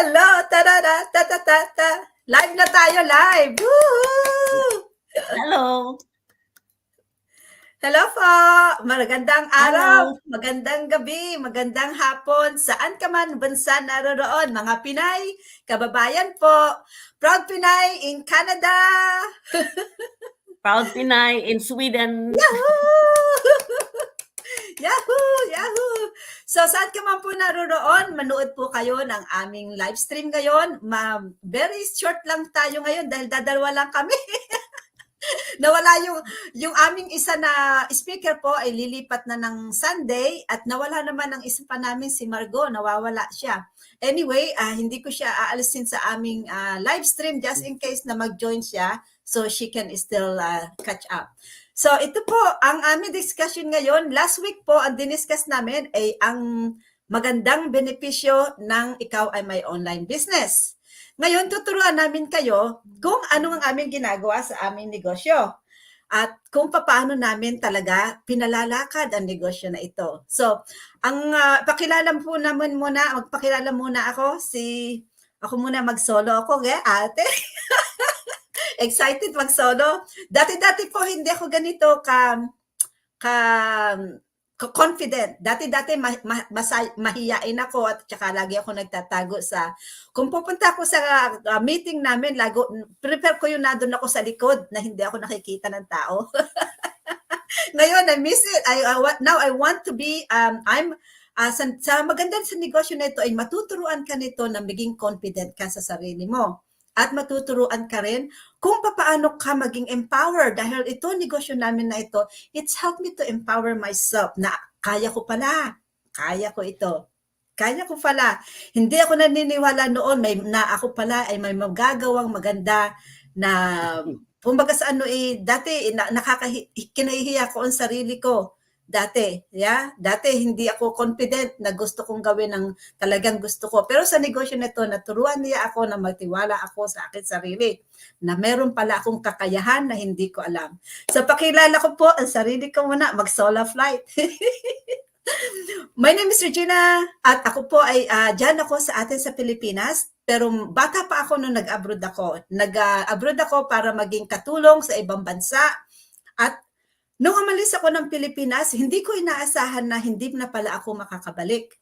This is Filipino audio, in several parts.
Hello! Tarara! Ta ta ta ta! Live na tayo, live! Woo! Hello. Hello po! Magandang araw, magandang gabi, magandang hapon, saan ka man bansa naroroon, mga Pinay, kababayan po, Proud Pinay in Canada! Proud Pinay in Sweden. Yahoo! Yahoo! Yahoo! So, saan ka man po naroroon, manood po kayo ng aming live stream ngayon. Ma very short lang tayo ngayon dahil dadalwa lang kami. nawala yung yung aming isa na speaker po ay lilipat na ng Sunday at nawala naman ang isa pa namin si Margot, nawawala siya. Anyway, ah, hindi ko siya aalisin sa aming ah, live stream just in case na mag-join siya so she can still ah, catch up. So ito po ang aming discussion ngayon. Last week po ang diniscuss namin ay ang magandang benepisyo ng ikaw ay may online business. Ngayon, tuturuan namin kayo kung ano ang aming ginagawa sa aming negosyo at kung paano namin talaga pinalalakad ang negosyo na ito. So, ang uh, pakilala po naman muna, magpakilala muna ako, si, ako muna mag-solo ako, ge, ate. Excited mag-solo. Dati-dati po hindi ako ganito ka, ka, confident. Dati-dati ma, ma, masay- mahiyain ako at saka lagi ako nagtatago sa kung pupunta ako sa uh, meeting namin, lago, prepare ko yun na doon ako sa likod na hindi ako nakikita ng tao. Ngayon, I miss it. I, I now I want to be, um, I'm, uh, sa, sa maganda sa negosyo na ito ay matuturuan ka nito na maging confident ka sa sarili mo. At matuturuan ka rin kung paano ka maging empowered dahil ito, negosyo namin na ito, it's helped me to empower myself na kaya ko pala, kaya ko ito. Kaya ko pala. Hindi ako naniniwala noon may na ako pala ay may magagawang maganda na kumbaga sa ano eh dati na, nakakahi ko ang sarili ko. Dati, yeah? Dati hindi ako confident na gusto kong gawin ng talagang gusto ko. Pero sa negosyo na ito, naturuan niya ako na magtiwala ako sa akin sarili. Na meron pala akong kakayahan na hindi ko alam. So pakilala ko po ang sarili ko muna, mag-solo flight. My name is Regina at ako po ay uh, dyan ako sa atin sa Pilipinas. Pero bata pa ako nung nag-abroad ako. Nag-abroad ako para maging katulong sa ibang bansa. At nung umalis ako ng Pilipinas, hindi ko inaasahan na hindi na pala ako makakabalik.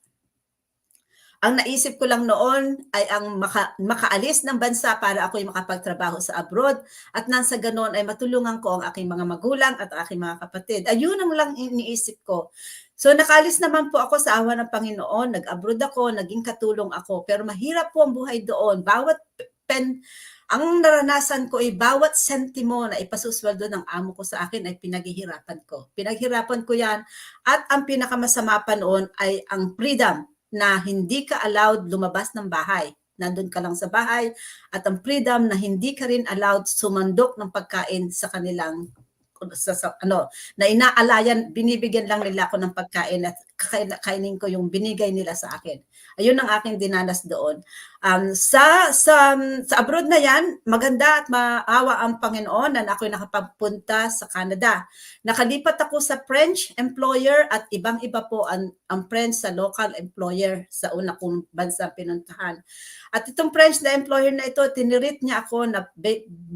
Ang naisip ko lang noon ay ang maka, makaalis ng bansa para ako'y makapagtrabaho sa abroad at nang sa ganon ay matulungan ko ang aking mga magulang at aking mga kapatid. Ayun ang lang iniisip ko. So nakaalis naman po ako sa awa ng Panginoon, nag-abroad ako, naging katulong ako, pero mahirap po ang buhay doon. Bawat pen, ang naranasan ko ay bawat sentimo na ipasusweldo ng amo ko sa akin ay pinaghihirapan ko. Pinaghirapan ko yan at ang pinakamasama pa noon ay ang freedom na hindi ka allowed lumabas ng bahay. Nandun ka lang sa bahay at ang freedom na hindi ka rin allowed sumandok ng pagkain sa kanilang sa, sa ano na inaalayan binibigyan lang nila ako ng pagkain at kainin ko yung binigay nila sa akin ayun ang aking dinanas doon um, sa sa sa abroad na yan maganda at maawa ang Panginoon na ako'y nakapagpunta sa Canada. Nakalipat ako sa French employer at ibang iba po ang, ang French sa local employer sa una kong bansa pinuntahan. At itong French na employer na ito tinirit niya ako na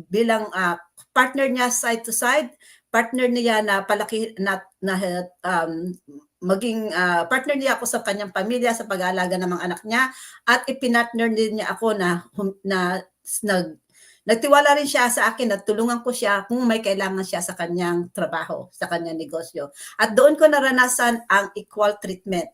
bilang uh, partner niya side to side partner niya na palaki na, na um, maging uh, partner niya ako sa kanyang pamilya sa pag-aalaga ng mga anak niya at ipinartner din niya ako na na nag nagtiwala rin siya sa akin at tulungan ko siya kung may kailangan siya sa kanyang trabaho, sa kanyang negosyo. At doon ko naranasan ang equal treatment.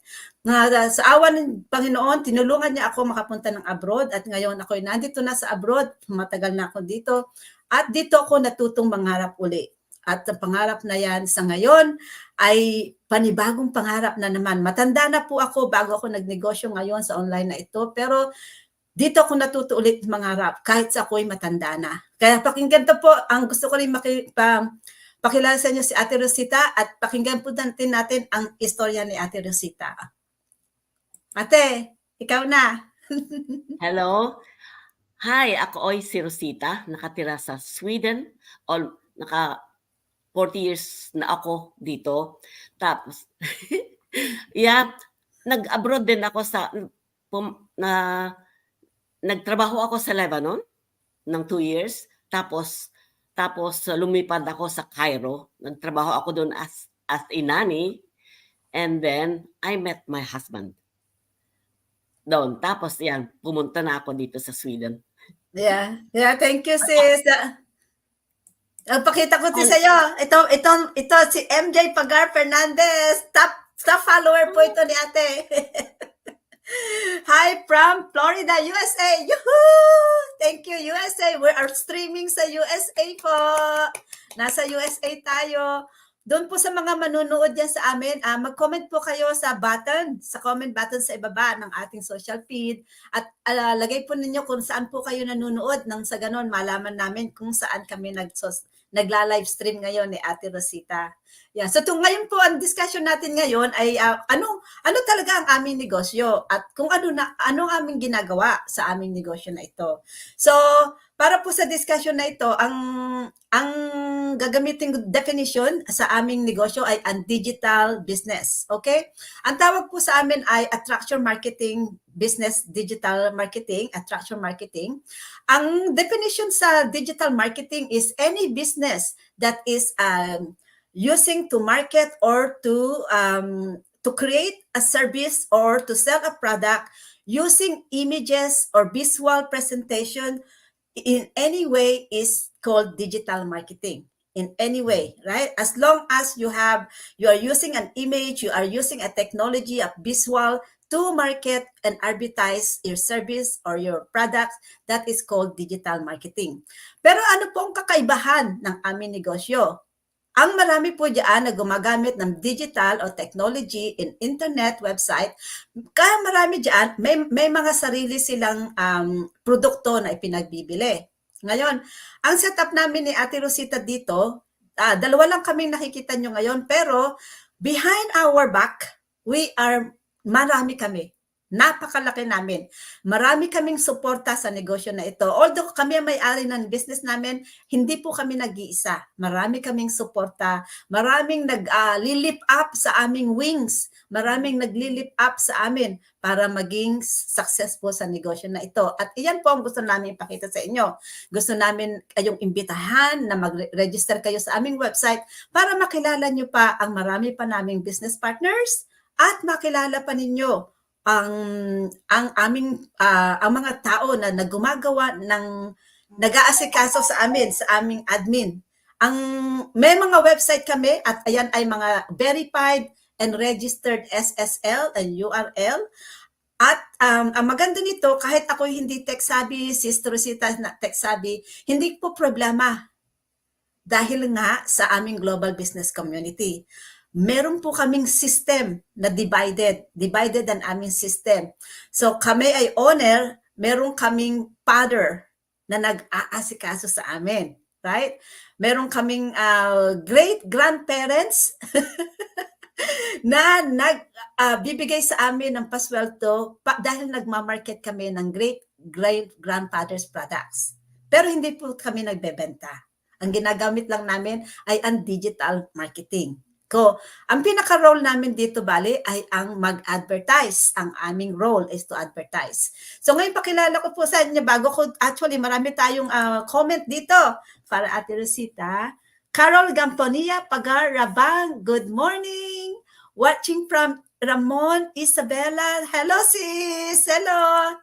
Nga, sa awa ng Panginoon, tinulungan niya ako makapunta ng abroad at ngayon ako nandito na sa abroad, matagal na ako dito. At dito ako natutong mangarap uli. At ang pangarap na yan sa ngayon ay panibagong pangarap na naman. Matanda na po ako bago ako nagnegosyo ngayon sa online na ito. Pero dito ako natuto ulit mangarap kahit sa ako'y matanda na. Kaya pakinggan to po, ang gusto ko rin maki, pa, pakilala sa inyo si Ate Rosita at pakinggan po natin natin ang istorya ni Ate Rosita. Ate, ikaw na. Hello. Hi, ako ay si Rosita, nakatira sa Sweden. All, naka 40 years na ako dito. Tapos, yeah, nag-abroad din ako sa, pum, na, nagtrabaho ako sa Lebanon ng two years. Tapos, tapos uh, lumipad ako sa Cairo. Nagtrabaho ako doon as, as a nanny. And then, I met my husband. Doon. Tapos, yan, pumunta na ako dito sa Sweden. Yeah. Yeah, thank you sis. Ang pakita ko Ano? sa iyo. Ito ito ito si MJ Pagar Fernandez. Top top follower po ito ni Ate. Hi from Florida, USA. Yoo-hoo! Thank you USA. We are streaming sa USA po. Nasa USA tayo. Doon po sa mga manunood yan sa amin, ah, mag-comment po kayo sa button, sa comment button sa ibaba ng ating social feed. At ah, lagay po ninyo kung saan po kayo nanonood nang sa ganon malaman namin kung saan kami nag nagla-live stream ngayon ni Ate Rosita. Yeah. So to ngayon po ang discussion natin ngayon ay ah, ano ano talaga ang aming negosyo at kung ano na ano ang aming ginagawa sa aming negosyo na ito. So para po sa discussion na ito, ang ang gagamitin definition sa aming negosyo ay ang digital business. Okay? Ang tawag po sa amin ay attraction marketing business digital marketing, attraction marketing. Ang definition sa digital marketing is any business that is um, using to market or to um, to create a service or to sell a product using images or visual presentation in any way is called digital marketing in any way right as long as you have you are using an image you are using a technology a visual to market and advertise your service or your products that is called digital marketing. Pero ano po ang kakaibahan ng aming negosyo? Ang marami po diyan na gumagamit ng digital o technology in internet website, kaya marami diyan may may mga sarili silang um, produkto na ipinagbibili. Ngayon, ang setup namin ni Ate Rosita dito, ah, dalawa lang kaming nakikita nyo ngayon, pero behind our back, we are, marami kami. Napakalaki namin. Marami kaming suporta sa negosyo na ito. Although kami ang may-ari ng business namin, hindi po kami nag-iisa. Marami kaming suporta. Maraming nag-lilip up sa aming wings. Maraming nag-lilip up sa amin para maging successful sa negosyo na ito. At iyan po ang gusto namin ipakita sa inyo. Gusto namin kayong imbitahan na mag-register kayo sa aming website para makilala nyo pa ang marami pa naming business partners at makilala pa ninyo ang ang aming ah, ang mga tao na naggumagawa ng nag-aasikaso sa amin sa aming admin. Ang may mga website kami at ayan ay mga verified and registered SSL and URL. At um, ang maganda nito, kahit ako hindi tech savvy, Sister Rosita na tech savvy, hindi po problema dahil nga sa aming global business community meron po kaming system na divided. Divided ang aming system. So kami ay owner, meron kaming father na nag-aasikaso sa amin. Right? Meron kaming uh, great grandparents na nag uh, bibigay sa amin ng pasweldo pa, dahil nagmamarket kami ng great great grandfather's products. Pero hindi po kami nagbebenta. Ang ginagamit lang namin ay ang digital marketing ko. Ang pinaka-role namin dito, bali, ay ang mag-advertise. Ang aming role is to advertise. So ngayon, pakilala ko po sa inyo, bago ko, actually, marami tayong uh, comment dito para Ate Rosita. Carol Gamponia Pagar Rabang, good morning. Watching from Ramon Isabella. Hello, sis. Hello.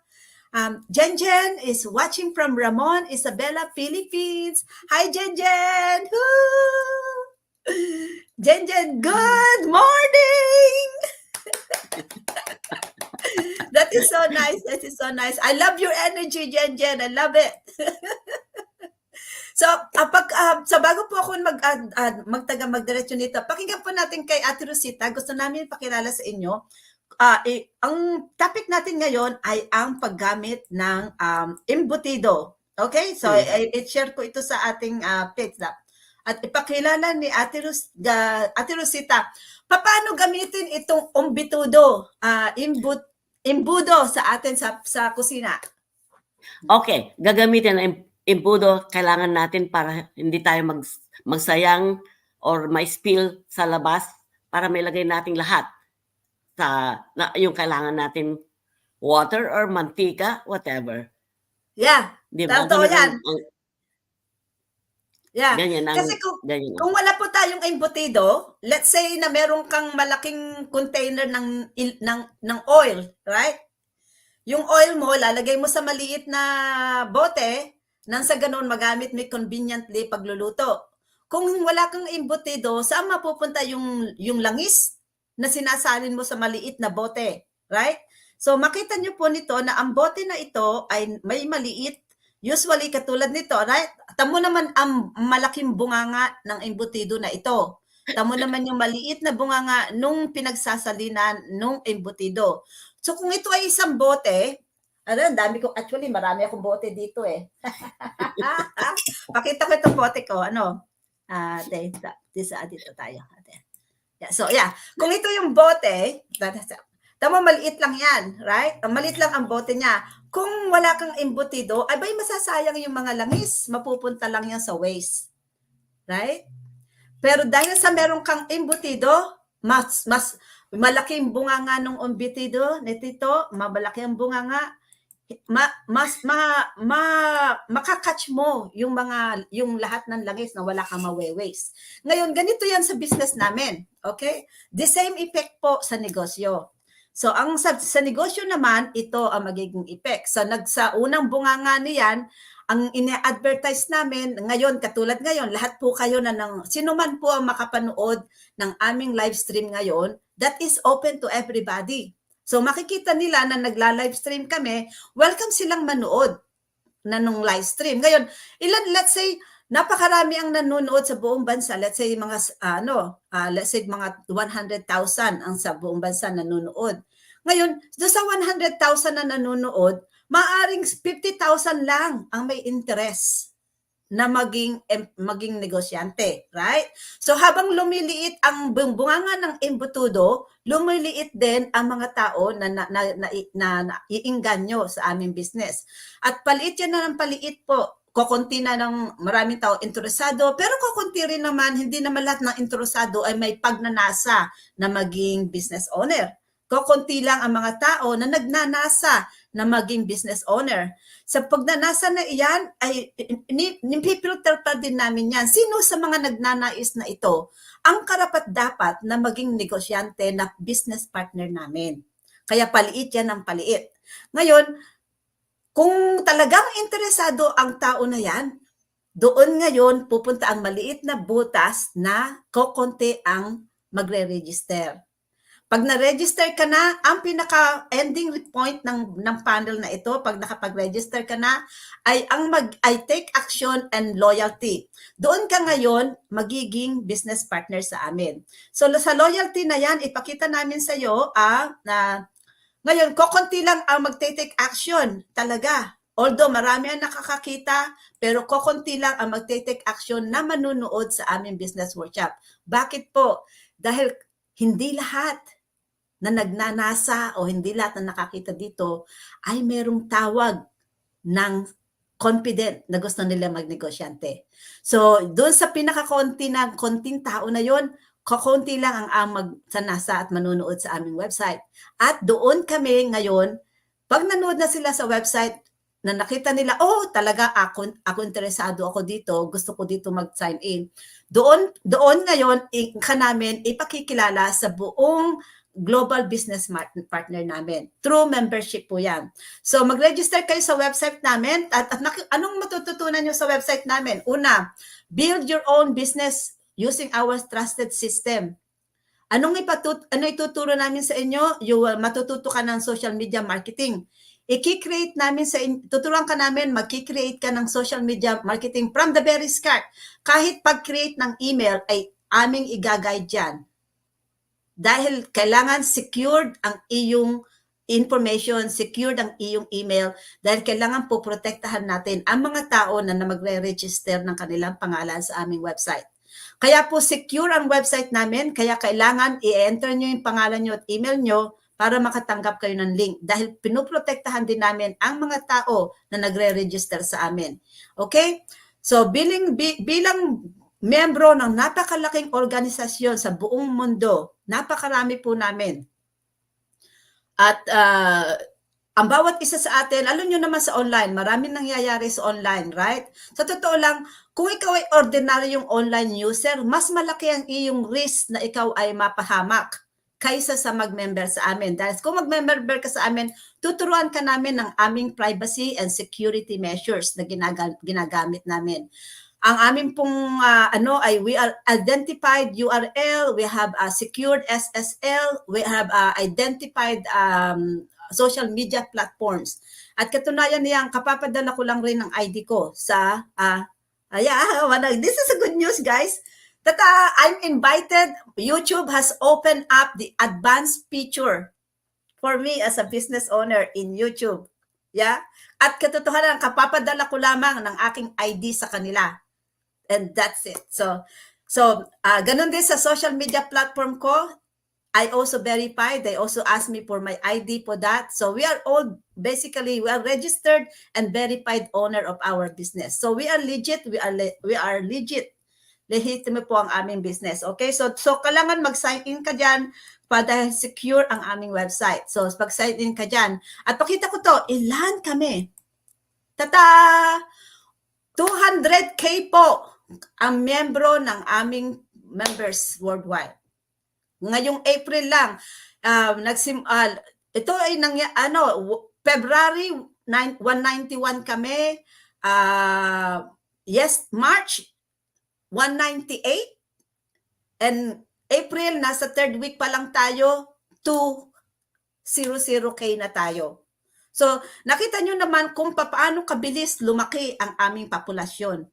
Um, Jen Jen is watching from Ramon Isabella, Philippines. Hi, Jen Jen. Jen Jen, good morning! that is so nice. That is so nice. I love your energy, Jen Jen. I love it. so, uh, pag, uh, so bago po ako mag, uh, uh, magtaga magdiretso nito, pakinggan po natin kay Ate Rosita. Gusto namin pakilala sa inyo. Uh, eh, ang topic natin ngayon ay ang paggamit ng um, embutido. Okay? So, Hmm. i- i-share ko ito sa ating uh, page at ipakilala ni Ate, Ros, uh, Ate Rosita, paano gamitin itong umbitudo, uh, imbut, imbudo sa atin sa, sa kusina? Okay, gagamitin ang imbudo kailangan natin para hindi tayo mag, magsayang or may spill sa labas para may lagay nating lahat sa na, yung kailangan natin water or mantika, whatever. Yeah, Di ba? totoo yan. ang, Yeah. ganyan ang, Kasi kung, ganyan kung wala po tayong embutido, let's say na meron kang malaking container ng, ng, ng oil, right? Yung oil mo, lalagay mo sa maliit na bote, nang sa ganun magamit mo conveniently pagluluto. Kung wala kang embutido, saan mapupunta yung, yung langis na sinasalin mo sa maliit na bote, right? So makita nyo po nito na ang bote na ito ay may maliit, usually katulad nito, right? Tamo naman ang malaking bunganga ng embutido na ito. Tamo naman yung maliit na bunganga nung pinagsasalinan nung embutido. So kung ito ay isang bote, ano, dami ko, actually marami akong bote dito eh. Pakita ko itong bote ko, ano, ah, uh, this, ah, dito tayo. Yeah, so yeah, kung ito yung bote, tama maliit lang yan, right? Maliit lang ang bote niya. Kung wala kang embutido, ay ba'y masasayang yung mga langis, mapupunta lang yan sa waste. Right? Pero dahil sa meron kang embutido, mas, mas malaking bunganga ng embutido nito, mabalaki ang bunganga, ma, mas ma, ma, makakatch mo yung mga yung lahat ng langis na wala kang mawe-waste. Ngayon, ganito yan sa business namin. Okay? The same effect po sa negosyo. So ang sa, sa negosyo naman, ito ang magiging effect. So nag sa unang bunganga niyan, ang ine-advertise namin ngayon katulad ngayon, lahat po kayo na ng sino man po ang makapanood ng aming live stream ngayon, that is open to everybody. So makikita nila na nagla-live stream kami, welcome silang manood na nung live stream. Ngayon, ilan let's say napakarami ang nanonood sa buong bansa. Let's say mga ano, uh, let's say mga 100,000 ang sa buong bansa nanonood. Ngayon, do sa 100,000 na nanonood, maaring 50,000 lang ang may interest na maging maging negosyante, right? So habang lumiliit ang bunganga ng embutudo, lumiliit din ang mga tao na na, na, na, na, na iinganyo sa aming business. At paliit yan na ng paliit po, kokonti na ng maraming tao interesado, pero kokonti rin naman, hindi naman lahat ng interesado ay may pagnanasa na maging business owner. Kokonti lang ang mga tao na nagnanasa na maging business owner. Sa pagnanasa na iyan, ay nipipilter pa din namin yan. Sino sa mga nagnanais na ito ang karapat dapat na maging negosyante na business partner namin? Kaya paliit yan ang paliit. Ngayon, kung talagang interesado ang tao na yan, doon ngayon pupunta ang maliit na butas na kokonti ang magre-register. Pag na-register ka na, ang pinaka-ending point ng, ng panel na ito, pag nakapag-register ka na, ay ang mag ay take action and loyalty. Doon ka ngayon magiging business partner sa amin. So sa loyalty na yan, ipakita namin sa iyo ah, na ngayon, kokonti lang ang magte-take action talaga. Although marami ang nakakakita, pero kokonti lang ang magte-take action na manunood sa aming business workshop. Bakit po? Dahil hindi lahat na nagnanasa o hindi lahat na nakakita dito ay merong tawag ng confident na gusto nila magnegosyante. So, doon sa pinakakonti na konting tao na yon, kakonti lang ang amag sa nasa at manunood sa aming website. At doon kami ngayon, pag nanood na sila sa website, na nakita nila, oh, talaga ako, ako interesado ako dito, gusto ko dito mag-sign in. Doon, doon ngayon, ka namin ipakikilala sa buong global business partner namin. Through membership po yan. So mag-register kayo sa website namin at, at anong matututunan nyo sa website namin? Una, build your own business using our trusted system. Anong ipatut ano ituturo namin sa inyo? You will matututo ka ng social media marketing. I-create namin sa tuturuan ka namin mag-create ka ng social media marketing from the very start. Kahit pag-create ng email ay aming i-guide diyan dahil kailangan secured ang iyong information, secured ang iyong email dahil kailangan po protektahan natin ang mga tao na, na magre-register ng kanilang pangalan sa aming website. Kaya po secure ang website namin, kaya kailangan i-enter nyo yung pangalan nyo at email nyo para makatanggap kayo ng link dahil pinuprotektahan din namin ang mga tao na nagre-register sa amin. Okay? So bilang, bilang membro ng napakalaking organisasyon sa buong mundo, napakarami po namin. At uh, ang bawat isa sa atin, alam nyo naman sa online, maraming nangyayari sa online, right? Sa totoo lang, kung ikaw ay ordinaryong online user, mas malaki ang iyong risk na ikaw ay mapahamak kaysa sa mag-member sa amin. Dahil kung mag-member ka sa amin, tuturuan ka namin ng aming privacy and security measures na ginaga- ginagamit namin. Ang amin pong ah, ano ay we are identified URL, we have a secured SSL, we have ah, identified um, social media platforms. At katunayan niyan, kapapadala ko lang rin ng ID ko sa ah uh, yeah, this is a good news guys. That ah, I'm invited. YouTube has opened up the advanced feature for me as a business owner in YouTube. Yeah? At katotohanan, kapapadala ko lamang ng aking ID sa kanila. And that's it. So, so ah ganun din sa social media platform ko. I also verified. They also asked me for my ID for that. So we are all basically we are registered and verified owner of our business. So we are legit. We are le- we are legit. Legitimate po ang aming business. Okay? So so kailangan mag-sign in ka diyan para secure ang aming website. So pag sign in ka diyan, at pakita ko to, ilan kami? Tata 200k po ang membro ng aming members worldwide. Ngayong April lang, um, nagsim, ah, ito ay nang ano, February 9, 191 kami, ah, yes, March 198, and April, nasa third week pa lang tayo, 200k na tayo. So, nakita nyo naman kung paano kabilis lumaki ang aming populasyon.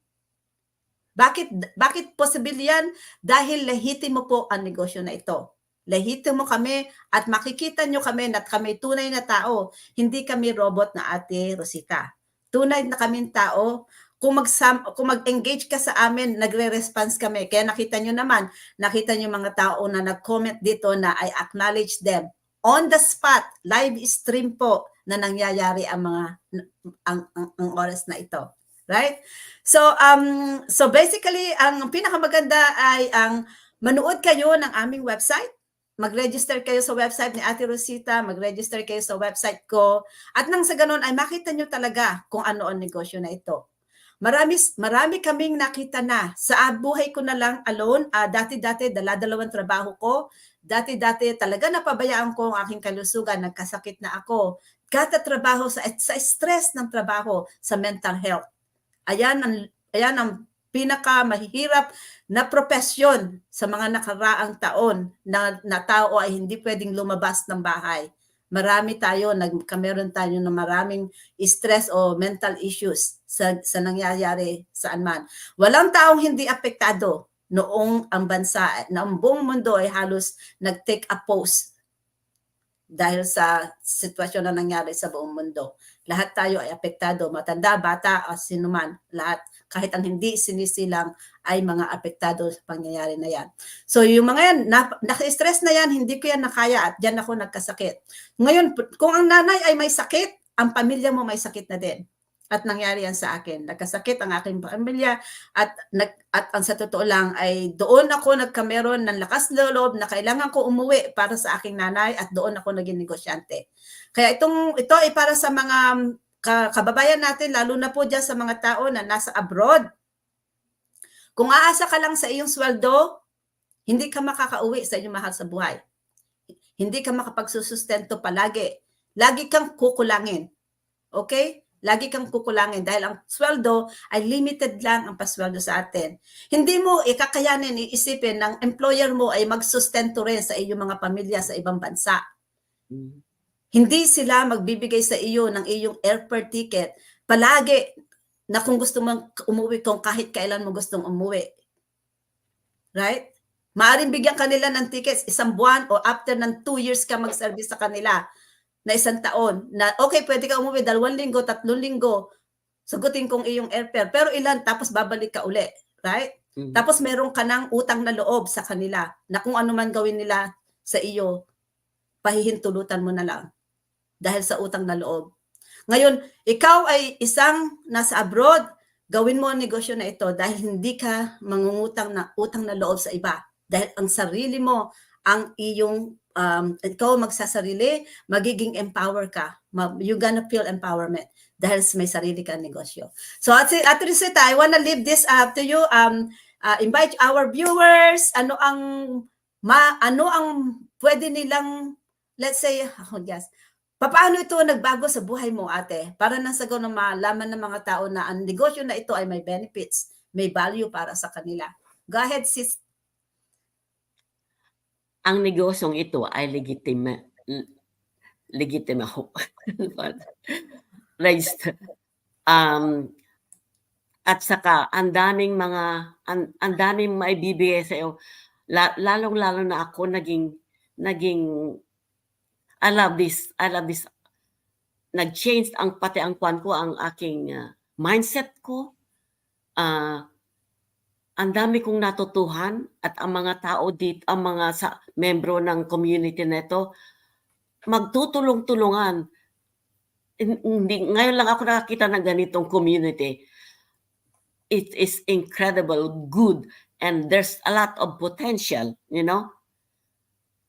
Bakit bakit possible yan? Dahil lehitimo po ang negosyo na ito. Lehitimo kami at makikita nyo kami na kami tunay na tao. Hindi kami robot na ate Rosita. Tunay na kaming tao. Kung, mag kung mag-engage ka sa amin, nagre-response kami. Kaya nakita nyo naman, nakita nyo mga tao na nag-comment dito na I acknowledge them. On the spot, live stream po na nangyayari ang mga ang, ang, ang oras na ito. Right? So um so basically ang pinakamaganda ay ang manood kayo ng aming website. Mag-register kayo sa website ni Ate Rosita, mag-register kayo sa website ko at nang sa ganun ay makita nyo talaga kung ano ang negosyo na ito. Marami marami kaming nakita na sa buhay ko na lang alone, ah, dati-dati dala-dalawang trabaho ko, dati-dati talaga napabayaan ko ang aking kalusugan, nagkasakit na ako. Katatrabaho sa sa stress ng trabaho, sa mental health. Ayan ang ayan ang pinaka mahihirap na propesyon sa mga nakaraang taon na, na tao ay hindi pwedeng lumabas ng bahay. Marami tayo, nagkameron tayo ng maraming stress o mental issues sa, sa nangyayari saan man. Walang taong hindi apektado noong ang bansa, na ang buong mundo ay halos nag-take a pause dahil sa sitwasyon na nangyari sa buong mundo. Lahat tayo ay apektado, matanda, bata, o sino man, lahat. Kahit ang hindi sinisilang ay mga apektado sa pangyayari na yan. So yung mga yan, na, naka-stress na yan, hindi ko yan nakaya at dyan ako nagkasakit. Ngayon, kung ang nanay ay may sakit, ang pamilya mo may sakit na din. At nangyari yan sa akin. Nagkasakit ang aking pamilya at, nag, at ang sa totoo lang ay doon ako nagkameron ng lakas loob na kailangan ko umuwi para sa aking nanay at doon ako naging negosyante. Kaya itong ito ay para sa mga kababayan natin, lalo na po dyan sa mga tao na nasa abroad. Kung aasa ka lang sa iyong sweldo, hindi ka makakauwi sa iyong mahal sa buhay. Hindi ka makapagsusustento palagi. Lagi kang kukulangin. Okay? Lagi kang kukulangin dahil ang sweldo ay limited lang ang pasweldo sa atin. Hindi mo ikakayanin, iisipin ng employer mo ay magsustento rin sa iyong mga pamilya sa ibang bansa. Mm. Hindi sila magbibigay sa iyo ng iyong airport ticket. Palagi na kung gusto mong umuwi kung kahit kailan mo gustong umuwi. Right? Maaring bigyan kanila ng tickets isang buwan o after ng two years ka mag-service sa kanila na isang taon na okay, pwede ka umuwi dalawang linggo, tatlong linggo, sagutin kong iyong airfare. Pero ilan, tapos babalik ka uli. Right? Mm. Tapos meron ka ng utang na loob sa kanila na kung ano man gawin nila sa iyo, pahihintulutan mo na lang dahil sa utang na loob. Ngayon, ikaw ay isang nasa abroad, gawin mo ang negosyo na ito dahil hindi ka mangungutang na utang na loob sa iba. Dahil ang sarili mo ang iyong um, ikaw magsasarili, magiging empower ka. Ma- You gonna feel empowerment dahil may sarili kang negosyo. So at Ate Rosita, I wanna leave this up to you. Um, uh, invite our viewers. Ano ang ma ano ang pwede nilang let's say, oh yes, paano ito nagbago sa buhay mo, ate? Para nang sa na malaman ng mga tao na ang negosyo na ito ay may benefits, may value para sa kanila. Go ahead, sis. Ang negosyong ito ay legitimate legitimate raised. Um at saka ang daming mga ang, ang daming maibibigay sa iyo La, lalong lalo na ako naging naging I love this I love this. Nag-change ang pati ang kwan ko ang aking uh, mindset ko. Ah ang dami kong natutuhan at ang mga tao dito, ang mga sa membro ng community nito magtutulong-tulungan. Hin- Hindi ngayon lang ako nakakita ng ganitong community. It is incredible, good, and there's a lot of potential, you know?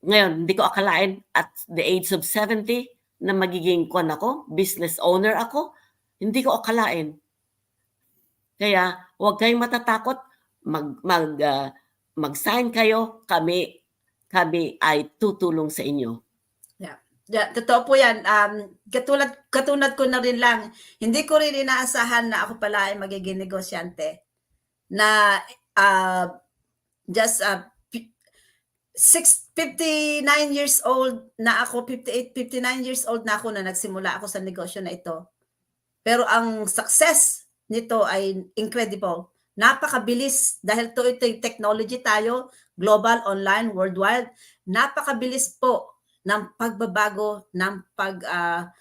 Ngayon, hindi ko akalain at the age of 70 na magiging kwan ako, business owner ako, hindi ko akalain. Kaya, huwag kayong matatakot, mag mag ah, mag-sign kayo, kami kami ay tutulong sa inyo. Yeah, totoo po yan. Um, katulad, katulad ko na rin lang, hindi ko rin inaasahan na ako pala ay magiging negosyante. Na uh, just uh, six, 59 years old na ako, 58, 59 years old na ako na nagsimula ako sa negosyo na ito. Pero ang success nito ay incredible. Napakabilis dahil to ito yung technology tayo, global, online, worldwide. Napakabilis po ng pagbabago ng pag ah,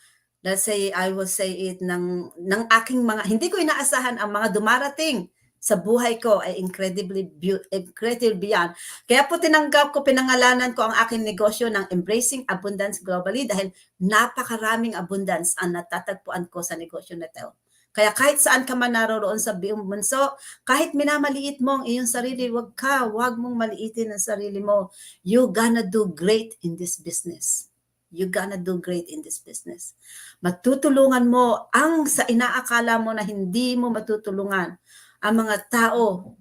let's say I will say it ng ng aking mga hindi ko inaasahan ang mga dumarating sa buhay ko ay incredibly incredibly beyond. Kaya po tinanggap ko pinangalanan ko ang aking negosyo ng Embracing Abundance Globally dahil napakaraming abundance ang natatagpuan ko sa negosyo na ito. Kaya kahit saan ka man naroroon sa buong mundo, kahit minamaliit mo ang iyong sarili, wag ka, wag mong maliitin ang sarili mo you gonna do great in this business. You gonna do great in this business. Matutulungan mo ang sa inaakala mo na hindi mo matutulungan. Ang mga tao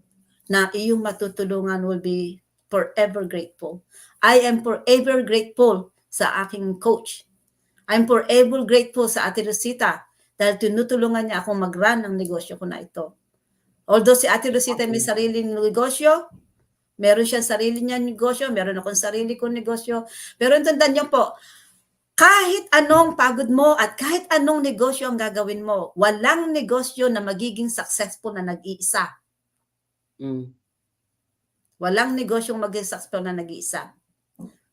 na iyong matutulungan will be forever grateful. I am forever grateful sa aking coach. I'm forever grateful sa Ate Rosita dahil tinutulungan niya akong mag-run ng negosyo ko na ito. Although si Ate Rosita may sariling negosyo, meron siyang sarili niya negosyo, meron akong sarili kong negosyo. Pero tandaan niyo po, kahit anong pagod mo at kahit anong negosyo ang gagawin mo, walang negosyo na magiging successful na nag-iisa. Mm. Walang negosyong magiging successful na nag-iisa.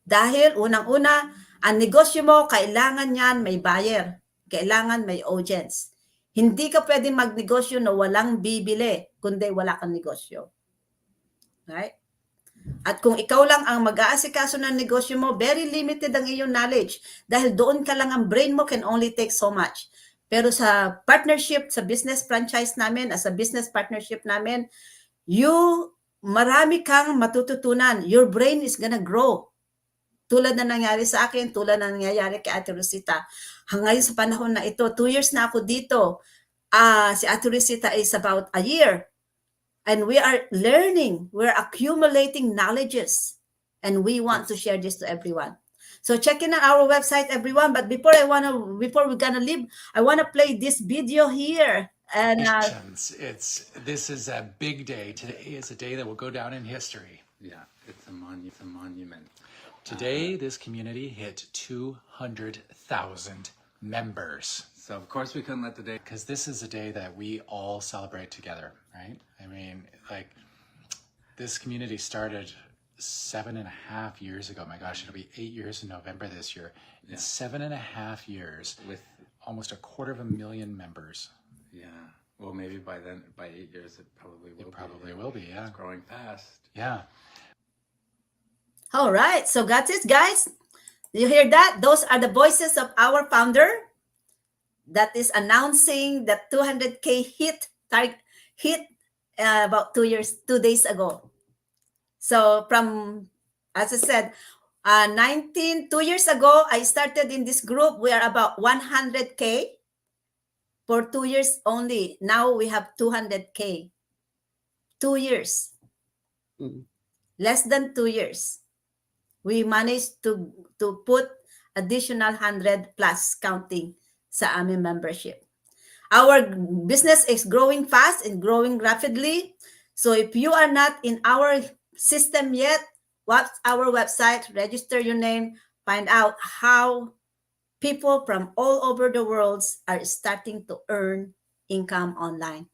Dahil unang-una, ang negosyo mo, kailangan yan may buyer. Kailangan may audience. Hindi ka pwedeng magnegosyo na walang bibili, kundi wala kang negosyo. Right? At kung ikaw lang ang mag-aasikaso ng negosyo mo, very limited ang iyong knowledge. Dahil doon ka lang, ang brain mo can only take so much. Pero sa partnership, sa business franchise namin, as a business partnership namin, you, marami kang matututunan. Your brain is gonna grow. Tulad na nangyari sa akin, tulad na nangyayari kay Ate Rosita. Hanggang sa panahon na ito, two years na ako dito. Ah, si Ate Rosita is about a year. And we are learning, we're accumulating knowledges. And we want to share this to everyone. So check in on our website, everyone. But before I wanna, before we're gonna leave, I wanna play this video here. And uh. It's this is a big day. Today is a day that will go down in history. Yeah, it's a monu- it's a monument. Today, this community hit 200,000 members So of course we couldn't let the day. because this is a day that we all celebrate together, right? I mean, like this community started seven and a half years ago. My gosh, it'll be eight years in November this year. In seven and a half years, With almost a quarter of a million members. yeah, well maybe by then by eight years it probably will. It probably be. will be, yeah. It's growing fast. Yeah. All right, so got it, guys. You hear that? Those are the voices of our founder that is announcing that 200k hit target hit uh, about two years, two days ago. So from, as I said, uh, 19, two years ago, I started in this group. We are about 100K for two years only. Now we have 200K. Two years. Mm. Less than two years. We managed to, to put additional 100 plus counting sa aming membership. Our business is growing fast and growing rapidly. So if you are not in our system yet, what's our website, register your name, find out how people from all over the world are starting to earn income online.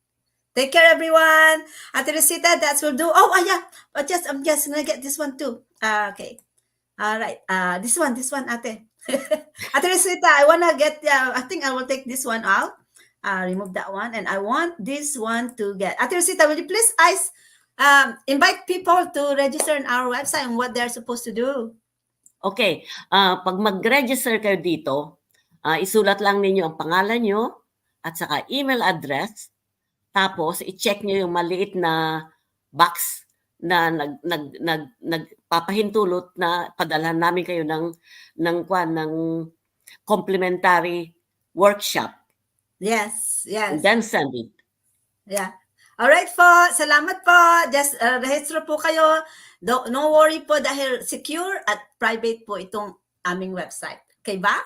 Take care, everyone. Ate Rosita, that will do. Oh, ah, yeah. But just, I'm just gonna get this one too. Ah, okay. All right. Uh, this one, this one, Ate. Ate Rosita, I wanna get. Uh, I think I will take this one out. Uh, remove that one, and I want this one to get. Ate Rosita, will you please ice, um, invite people to register on our website and what they're supposed to do? Okay, ah, pag mag-register kayo dito, ah, isulat lang ninyo ang pangalan nyo at saka email address. Tapos i-check nyo yung maliit na box na nag nag nag nagpapahintulot na padalhan namin kayo ng ng kwan ng complimentary workshop Yes, yes. and then send it. Yeah. All right po. Salamat po. Just uh, rehistro po kayo. Do, no worry po dahil secure at private po itong aming website. Okay, bye!